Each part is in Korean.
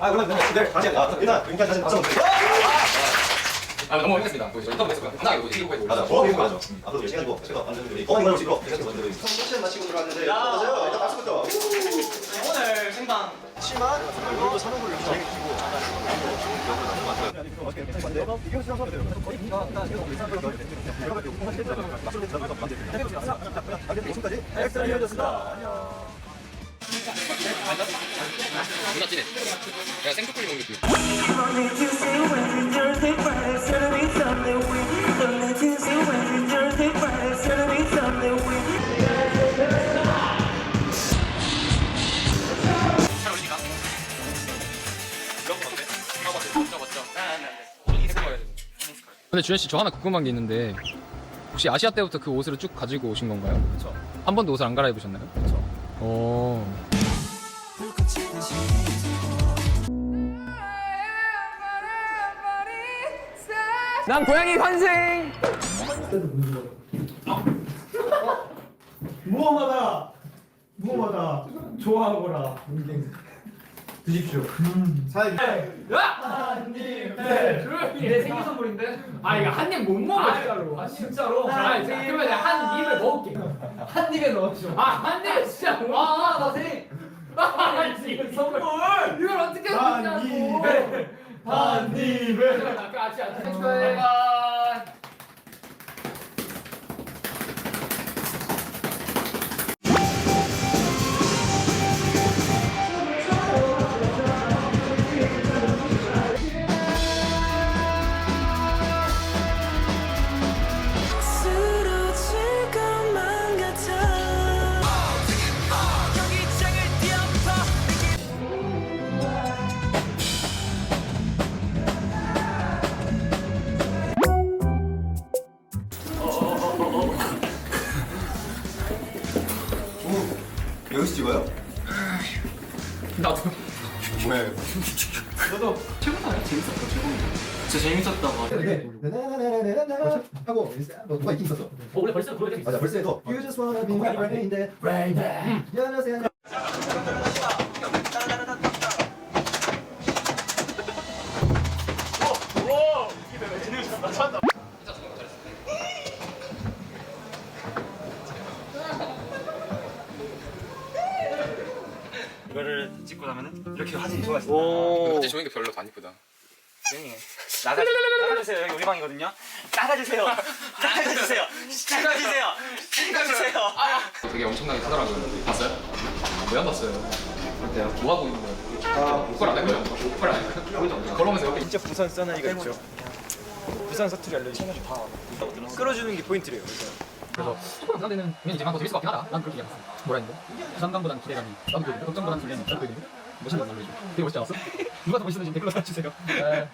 아 그러면 네 다시 아 일단 그러니까 다시 박수 한번 아 너무 힘들습니다. 저희 인터뷰 했었고요. 당당하게 이거 이거 맞아 더 배우고 가죠 앞으로 열심히 하고 제가 완전 더 많이 수 있도록 열심히 만들고 있습니다 컨텐츠 마치고 들어왔는데 어떠세요? 일단 박수부터 오늘 생방 치만 물도 사는 걸로 생초콜릿 먹는 느낌. Monday, Tuesday, 맞죠 맞죠. 저기 색깔 가야 돼. 근데 주현 씨 저 하나 궁금한 게 있는데 혹시 아시아 때부터 그 옷을 쭉 가지고 오신 건가요? 그쵸. 한 번도 옷을 안 갈아입으셨나요? 그쵸. 어. 난 고양이 환생. 무엄하다 무엄하다 좋아하거라 드십시오. 사이 내 생일 선물인데? 아 이거 한 입 못 먹어 진짜로. 아 진짜로? 아 그러면 내가 한 입에 넣을게. 한 입에 넣어줘. 아한 입에 진짜 아나 생일 아 지금 선물 이걸 어떻게 한 먹냐고. 입에 한 입에. 아까 같이 같이 축하해. 바이 여기서 찍어요? 나도. 뭐야 이거 진짜 재밌었다고 네네네네네네. 하고 뭐 누가 있긴 있었어. 어 원래 벌써 그런 적 맞아 벌써에서 You just wanna be my friend in the rain 안녕하세요 이거를 찍고 나면은 이렇게 좋아했어 오. 근데 조용히 별로 안 이쁘다. 조용히 해 나가, 나가주세요 여기 우리 방이거든요 나가주세요 나가주세요 나가주세요 나가주세요 되게 엄청나게 타더라고요. 봤어요? 왜 안 봤어요? 어때요? 뭐 하고 있는 거예요? 그걸 안할 거예요? 그걸 안 할 거예요? 걸으면서 옆에 진짜 부산 써나이가 있죠 부산 사투리 알려주세요 끌어주는 게 포인트래요 그래서 초반 부산대는 당연히 이제 더 재밌을 것 같긴 하다. 난 그렇게 얘기했어. 뭐라 했는데? 부산감보다는 기대감이. 나도 그랬는데 걱정보다는 설렘이. 나도 그랬는데? 멋있는 거 말해줘. 되게 멋있지 않았어? 누가 더 멋있는지 댓글로 달아주세요. 네.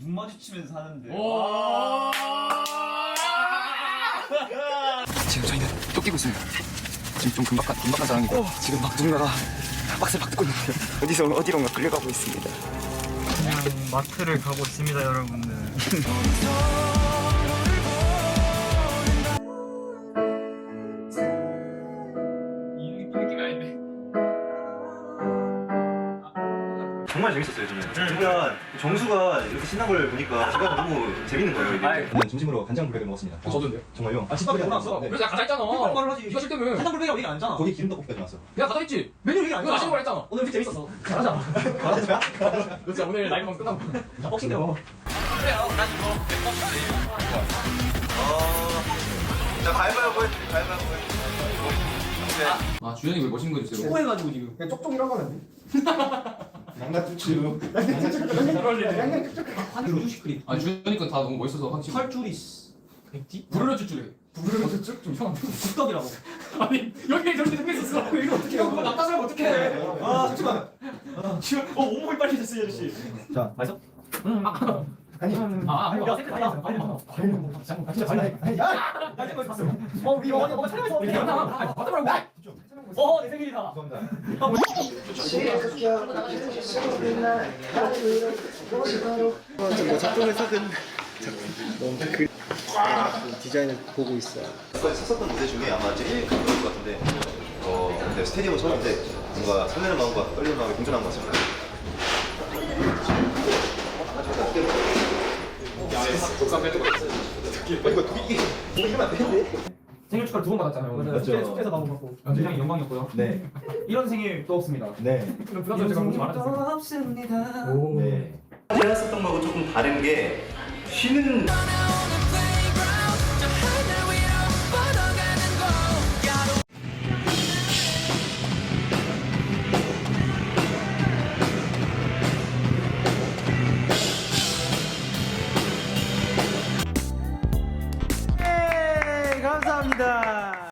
눈 마주치면서 하는데 지금 저희는 쫓기고 있습니다. 지금 좀 금박한, 금박한 상황이고 지금 막 누군가가 박스를 막 뜯고 있는데 어디서 어디론가 끌려가고 있습니다. 그냥 마트를 가고 있습니다 여러분들 이 느낌이 아닌데. 정말 재밌었어요 저는 그러니까 정수가 이렇게 신난 걸 보니까 제가 너무 재밌는 거예요 이게 저는 중심으로 간장 블랙을 먹었습니다 저도인데요? 정말요? 아 진짜 몰랐어? 그래서 내가 가자 했잖아. 말을 하지. 이거 싫다며. 한정불배가 얘기 안 했잖아 거기 기름떡 볶음까지 나왔어 내가 가자 했지. 메뉴 얘기 안 이거 맛있는 걸 했잖아. 오늘 되게 재밌었어 잘하자. 너 진짜 오늘 라이브 방송 끝나고. 나 복싱 배워 자 가위바위보 해줄게 가위바위보 해줄게 아 주현이 왜 멋있는 거 주세요? 후해가지고 지금 그냥 쪽쪽이라고 하면 양가추추 한줄 시크릿 아 주현이 건다 너무 멋있어서 확실히. 팔줄이 백지? 부르르 쭈쭈래. 부르르 쭉좀 형 국떡이라고. 아니 여기 저렇게 생겼었어 이거 어떻게 해 그거 납다 사면 어떡해? 아 잠시만. 지금 어 몸이 빨개졌어 이 아저씨. 자 맛있어? 아니 아. 아니 야 색깔 달라 빨리 먹어. 진짜 발라해 아니 야 나 지금 봤어. 어. 우리 영원히 뭐가 촬영해서 영상 아 받아보라고 어내 생일이다 감사합니다 뭐 작품을 사든 디자인을 보고 있어요. 지금까지 샀었던 무대 중에 아마 제일 큰 무대인 것 같은데 어 근데 스테디움을 쳤는데 뭔가 설레는 마음과 떨리는 마음이 공존한 것 같습니다. 생일 축하를 두 번 받았잖아요. 맞아요. 숙제에서 나온 거 같고 굉장히 영광이었고요. 네. 이런 생일 또 없습니다. 네. 그럼 부담스러워 제가 그렇게 말했어요. 없습니다 네. 제가 했었던 거하고 조금 다른 게 쉬는